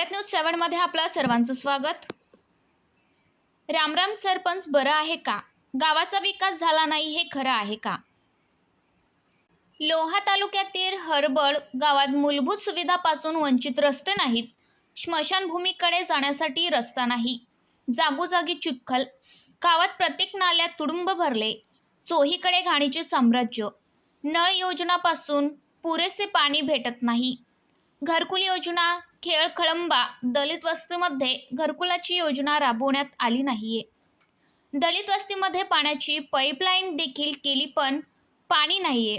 Bharat news सेवनमध्ये आपलं सर्वांचं स्वागत. रामराम सरपंच बरं आहे का? गावाचा विकास झाला नाही हे खरं आहे का? लोहा तालुक्यातील हरबळ गावात मूलभूत सुविधापासून वंचित रस्ते नाहीत. स्मशानभूमीकडे जाण्यासाठी रस्ता नाही. जागोजागी चिखल. गावात प्रत्येक नाल्यात तुडुंब भरले. चोहीकडे घाणीचे साम्राज्य. नळ योजनापासून पुरेसे पाणी भेटत नाही. घरकुल योजना खेळखळंबा दलित वस्तीमध्ये घरकुलाची योजना राबवण्यात आली नाहीये. दलित वस्तीमध्ये पाण्याची पाईपलाईन देखील केली पण पाणी नाहीये.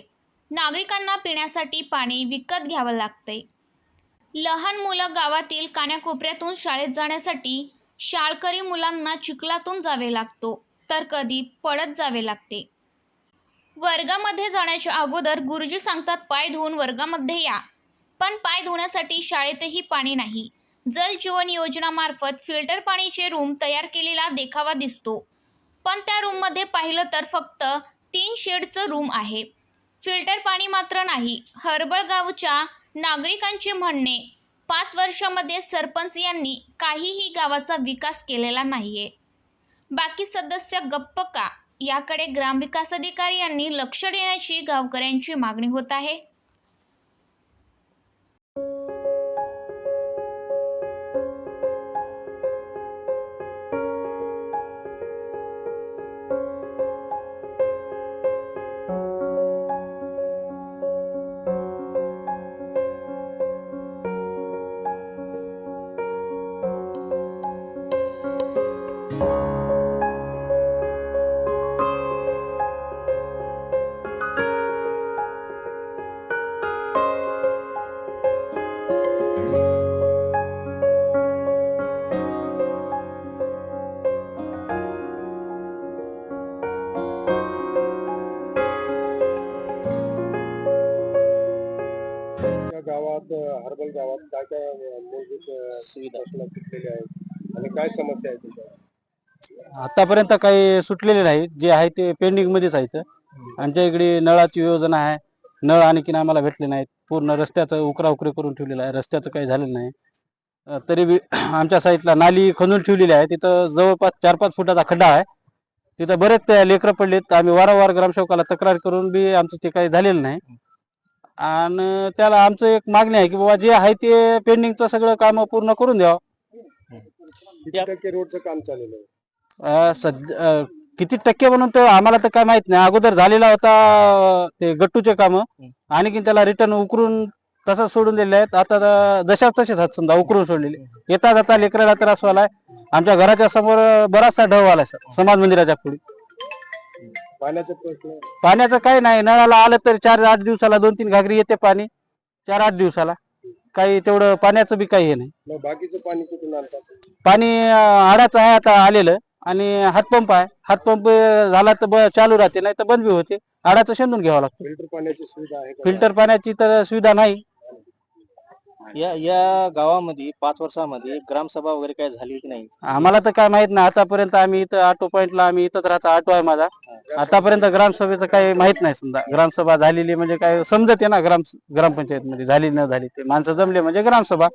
नागरिकांना पिण्यासाठी पाणी विकत घ्यावं लागतंय. लहान मुलं गावातील कान्याकोपऱ्यातून शाळेत जाण्यासाठी शाळकरी मुलांना चिखलातून जावे लागतो तर कधी पडत जावे लागते. वर्गामध्ये जाण्याच्या अगोदर गुरुजी सांगतात पाय धुवून वर्गामध्ये या. पण पाय धुण्यासाठी शाळेतही पाणी नाही. जल जीवन योजनामार्फत फिल्टर पाणीचे रूम तयार केलेला देखावा दिसतो. पण त्या रूममध्ये पाहिलं तर फक्त तीन शेडचं रूम आहे. फिल्टर पाणी मात्र नाही. हरबळ गावच्या नागरिकांचे म्हणणे पाच वर्षामध्ये सरपंच यांनी काहीही गावाचा विकास केलेला नाहीये. बाकी सदस्य गप्प का? याकडे ग्रामविकास अधिकारी यांनी लक्ष देण्याची गावकऱ्यांची मागणी होत आहे. गावात हर्बल गावात काय काय मूलभूत सुविधा सुटलेल्या आहेत? आणि काय समस्या आहेत आतापर्यंत काही सुटलेले नाही. जे आहे ते पेंडिंग मध्येच आहेत आमच्या इकडे नळाची योजना आहे. नळ आणखीन आम्हाला भेटले नाहीत. पूर्ण रस्त्याचं उकरा उकरे करून ठेवलेलं आहे. रस्त्याचं काही झालेलं नाही. तरी बी आमच्या साईडला नाली खणून ठेवलेली आहे. तिथं जवळपास चार पाच फुटाचा खड्डा आहे. तिथं बरेच लेकरं पडलेत. आम्ही वारंवार ग्रामसेवकाला तक्रार करून बी आमचं ते काही झालेलं नाही. आणि त्याला आमचं एक मागणी आहे की बाबा जे आहे ते पेंडिंगचं सगळं काम पूर्ण करून द्यावं. किती टक्के रोडचं काम चाललेलं आहे? सध्या किती टक्के म्हणून तर आम्हाला तर काय माहीत नाही. अगोदर झालेला होता ते गट्टूचे काम. आणखी त्याला रिटर्न उकरून तसंच सोडून दिले आहेत. आता जशाच तसेच आहेत समजा उकरून सोडलेले. येता जाता लेकराला त्रास व्हायलाय. आमच्या घराच्या समोर बराचसा ढव आलाय सर. समाज मंदिराच्या पुढे. पाण्याचा प्रश्न पाण्याचं काही नाही नळाला आलं तर चार आठ दिवसाला दोन तीन घागरी येते पाणी चार आठ दिवसाला. काही तेवढं पाण्याचं बी काही हे नाही. मग बाकीचं पाणी कुठून आणतात पाणी अं, आडाचं आहे आता आलेलं आणि हातपंप आहे. हातपंप झाला तर ब- चालू राहते नाही तर बंद बी होते. आडाचं शेंदून घ्यावं लागतं. फिल्टर पाण्याची सुविधा आहे का? फिल्टर पाण्याची तर सुविधा नाही. या या गावामध्ये पाच वर्षामध्ये ग्रामसभा वगैरे काय झाली की नाही? आम्हाला तर काय माहीत नाही. आतापर्यंत आम्ही इथं ऑटो पॉइंटला आम्ही इथंच राहतो ऑटो आहे माझा. आतापर्यंत ग्रामसभेचं काही माहीत नाही समजा. ग्रामसभा झालेली म्हणजे काय समजते ना ग्राम ग्रामपंचायत मध्ये झाली न झाली ते माणसं जमले म्हणजे ग्रामसभा.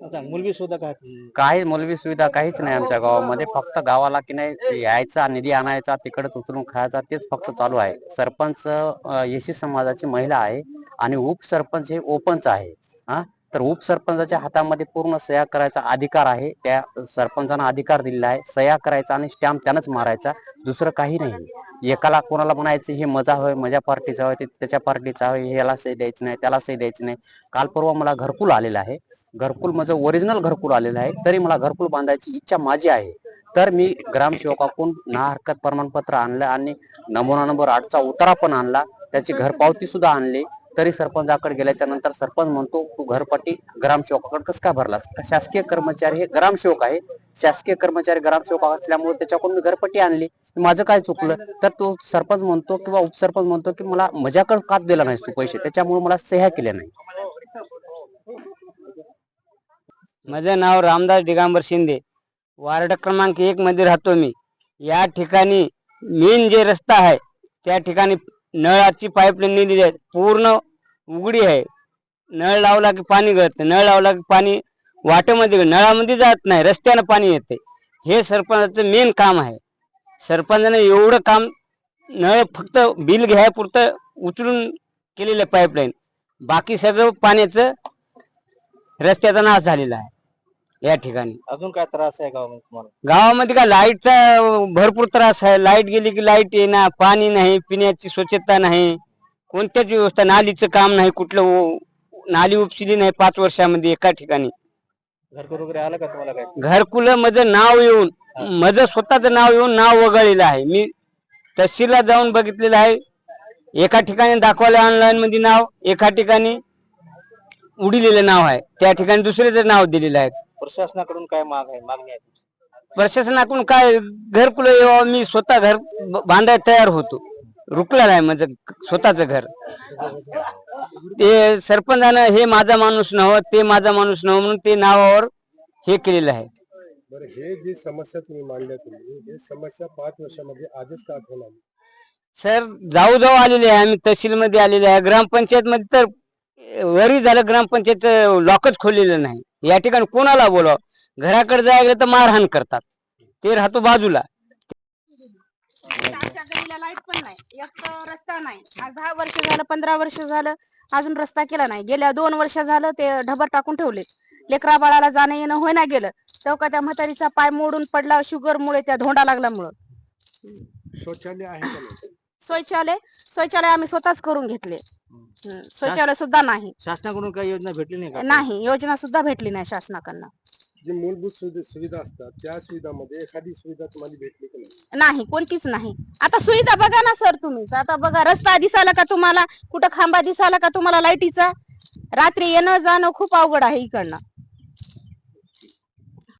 आता मुलगी सुद्धा काय काही मूलभूत सुविधा काहीच नाही आमच्या गावामध्ये. फक्त गावाला की नाही यायचा निधी आणायचा तिकडच उतरून खायचा तेच फक्त चालू आहे. सरपंच येशी समाजाची महिला आहे आणि उपसरपंच हे ओपनच आहे. हा तर उपसरपंचाच्या हातामध्ये पूर्ण सह्या करायचा अधिकार आहे. त्या सरपंचांना अधिकार दिलेला आहे. सह्या करायचा आणि स्टॅम्प त्यानंच मारायचा. दुसरं काही नाही. एकाला कोणाला म्हणायचं हे मजा होय मजा पार्टीचा होय ते त्याच्या पार्टीचा होय ह्याला सही द्यायचं नाही त्याला सही द्यायची नाही. काल परवा मला घरकुल आलेलं आहे. घरकुल माझं ओरिजिनल घरकुल आलेलं आहे. तरी मला घरकुल बांधायची इच्छा माझी आहे. तर मी ग्रामसेवकाकडून ना हरकत प्रमाणपत्र आणलं आणि नमुना नंबर आठचा उतारा पण आणला. त्याची घरपावती सुद्धा आणली. तरी सरपंचाकडे गेल्याच्यानंतर सरपंच म्हणतो तू घरपट्टी ग्रामसेवकाकडे कसं का भरलास? शासकीय कर्मचारी हे ग्रामसेवक आहे. शासकीय कर्मचारी ग्रामसेवक असल्यामुळे त्याच्याकडून मी घरपट्टी आणली. माझं काय चुकलं? तर तो सरपंच म्हणतो किंवा उपसरपंच म्हणतो की मला माझ्याकडे काप दिला नाही तू पैसे. त्याच्यामुळे मला सह्या केल्या नाही. माझं नाव रामदास दिगांबर शिंदे. वार्ड क्रमांक एक मध्ये राहतो मी. या ठिकाणी मेन जे रस्ता आहे त्या ठिकाणी नळाची पाईपलाईन नेलेली आहे. पूर्ण उघडी आहे. नळ लावला की पाणी गळत. नळ लावला की पाणी वाटेमध्ये नळामध्ये जात नाही. रस्त्यानं पाणी येते. हे सरपंचाचं मेन काम आहे. सरपंचाने एवढं काम नळ फक्त बिल घ्यायपुरतं उचलून केलेलं पाईपलाईन बाकी सगळं पाण्याचं रस्त्याचा नाश झालेला आहे. या ठिकाणी. अजून काय त्रास आहे गावामध्ये तुम्हाला? गावामध्ये का लाईटचा भरपूर त्रास आहे. लाइट गेली की लाइट येणार पाणी नाही पिण्याची स्वच्छता नाही कोणत्याच व्यवस्था नालीचं काम नाही कुठलं नाली उपसिली नाही पाच वर्षामध्ये एका ठिकाणी. घरकुल वगैरे आलं का तुम्हाला काय घरकुल माझं नाव येऊन माझं स्वतःच नाव येऊन नाव वगळलेलं आहे. मी तहसीलला जाऊन बघितलेलं आहे. एका ठिकाणी दाखवलं ऑनलाईन मध्ये नाव एका ठिकाणी उडिलेलं नाव आहे. त्या ठिकाणी दुसऱ्याचं नाव दिलेलं आहे. प्रशासनाकडून काय माग आहे? मागणी आहे प्रशासनाकडून काय घरकुल यावं मी स्वतः घर ब- बांधायला तयार होतो. रुकलेलं आहे माझं स्वतःच घर. ते सरपंचानं हे माझा माणूस नव्ह ते माझा माणूस नव्ह म्हणून ते नावावर हे केलेलं आहे. बरं हे जी समस्या तुम्ही मांडल्या तुम्ही हे समस्या पाच वर्षामध्ये आजच का आठवण आली? सर जाऊ जाऊ आलेले आहे आम्ही तहसील मध्ये आलेले आहे. ग्रामपंचायत मध्ये तर वरी झालं ग्रामपंचायत लॉकच खोललेलं नाही. या ठिकाणी कोणाला बोलाव? घराकडे जायला तर मारहाण करतात. ते राहतो बाजूला. आमच्या गलीला लाइट पण नाही. एक तर रस्ता नाही. आज दहा वर्ष झालं पंधरा वर्ष झालं अजून रस्ता केला नाही. गेल्या दोन वर्ष झालं ते ढबर टाकून ठेवले लेकरा बाळाला जाणं येणं होईना गेलं. तेव्हा का त्या म्हातारीचा पाय मोडून पडला शुगर मुळे त्या धोंडा लागल्यामुळं. शौचालय आहे का नाही? शौचालय शौचालय आम्ही स्वतःच करून घेतले. शौचालय सुद्धा नाही. शासनाकडून काही योजना भेटली नाही का? नाही योजना सुद्धा भेटली नाही शासनाकडनं. जी मूलभूत सुवि- सुविधा असतात त्या सुविधामध्ये एखादी सुविधा तुम्हाला भेटली का नाही? नाही कोणतीच नाही. आता सुविधा बघा ना सर तुम्हीच आता बघा रस्ता दिसाला का तुम्हाला? कुठं खांबा दिसाला का तुम्हाला लाईटीचा? रात्री येणं जाणं खूप अवघड आहे इकडनं.